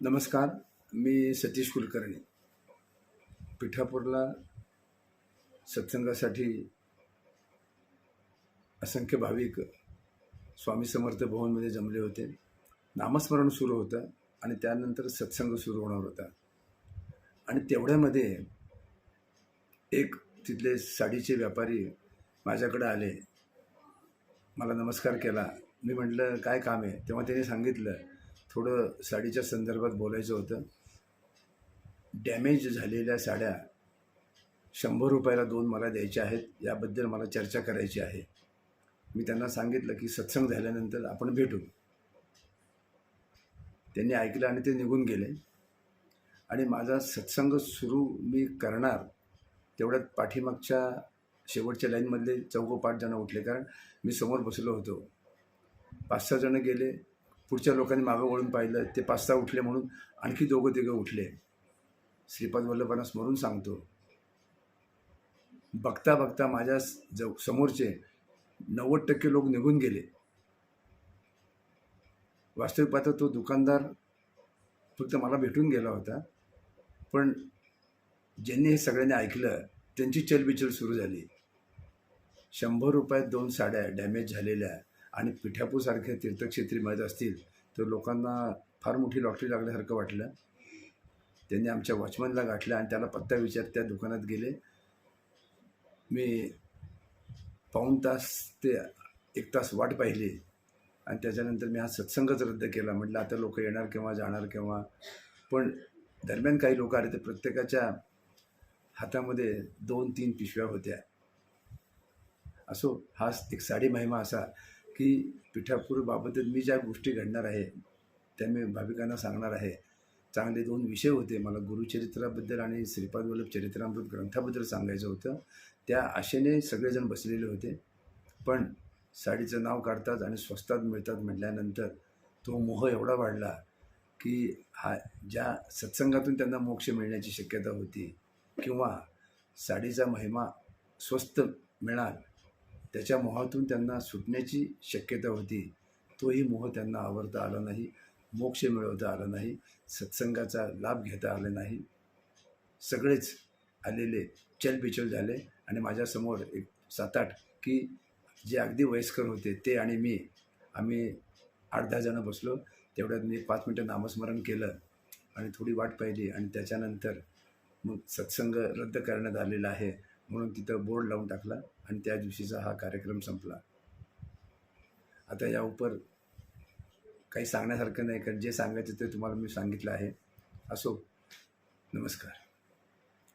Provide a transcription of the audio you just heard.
नमस्कार मी सतीश कुलकर्णी. पिठापूरला सत्संगासाठी असंख्य भाविक स्वामी समर्थ भवनमध्ये जमले होते. नामस्मरण सुरू होतं आणि त्यानंतर सत्संग सुरू होणार होता. आणि तेवढ्यामध्ये एक तिथले साडीचे व्यापारी माझ्याकडे आले. मला नमस्कार केला. मी म्हटलं काय काम आहे? तेव्हा त्यांनी सांगितलं थोडं साडीच्या संदर्भात बोलायचं होतं. डॅमेज झालेल्या साड्या शंभर रुपयाला दोन मला द्यायच्या आहेत याबद्दल मला चर्चा करायची आहे. मी त्यांना सांगितलं की सत्संग झाल्यानंतर आपण भेटू. त्यांनी ऐकलं आणि ते निघून गेले. आणि माझा सत्संग सुरू मी करणार तेवढ्यात पाठीमागच्या शेवटच्या लाईनमधले चौकोपाच जणं उठले. कारण मी समोर बसलो होतो. पाच सहा जणं गेले. पुढच्या लोकांनी मागं वळून पाहिलं ते पाच सहा उठले म्हणून आणखी दोघं तिघं उठले. श्रीपाद वल्लभांना स्मरून सांगतो. बघता बघता माझ्या ज समोरचे नव्वद टक्के लोक निघून गेले. वास्तविक पाहता तो दुकानदार फक्त मला भेटून गेला होता पण ज्यांनी हे सगळ्यांनी ऐकलं त्यांची चलबिचल सुरू झाली. शंभर रुपयात दोन साड्या डॅमेज झालेल्या आणि पिठापूसारख्या तीर्थक्षेत्री मिळत असतील तर लोकांना फार मोठी लॉटरी लागल्यासारखं वाटलं. त्यांनी आमच्या वॉचमनला गाठलं आणि त्याला पत्ता विचार त्या दुकानात गेले. मी पाऊण तास ते एक तास वाट पाहिली आणि त्याच्यानंतर मी हा सत्संगच रद्द केला. म्हटलं आता लोक येणार केव्हा जाणार केव्हा? पण दरम्यान काही लोक आले तर प्रत्येकाच्या हातामध्ये दोन तीन पिशव्या होत्या. असो हाच एक साडी महिमा असा की पिठापूरबाबतीत मी ज्या गोष्टी घडणार आहे त्या मी भाविकांना सांगणार आहे. चांगले दोन विषय होते मला गुरुचरित्राबद्दल आणि श्रीपाद वल्लभ चरित्रामृत ग्रंथाबद्दल सांगायचं होतं. त्या आशेने सगळेजण बसलेले होते. पण साडीचं नाव काढतात आणि स्वस्तात मिळतात म्हटल्यानंतर तो मोह एवढा वाढला की हा ज्या सत्संगातून त्यांना मोक्ष मिळण्याची शक्यता होती किंवा साडीचा महिमा स्वस्त मिळाल त्याच्या मोहातून त्यांना सुटण्याची शक्यता होती. तोही मोह त्यांना आवरता आला नाही मोक्ष मिळवता आला नाही सत्संगाचा लाभ घेता आला नाही. सगळेच आलेले चलबिचल झाले आणि माझ्यासमोर एक सात आठ की जे अगदी वयस्कर होते ते आणि मी आम्ही आठ दहा जणं बसलो. तेवढ्यात मी पाच मिनटं नामस्मरण केलं आणि थोडी वाट पाहिली आणि त्याच्यानंतर मग सत्संग रद्द करण्यात आलेला आहे. म्हणून तिथं बोर्ड लावून टाकला आणि त्या दिवशीचा हा कार्यक्रम संपला. आता या उपर काही सांगण्यासारखं नाही कारण जे सांगायचं ते तुम्हाला मी सांगितलं आहे. असो नमस्कार.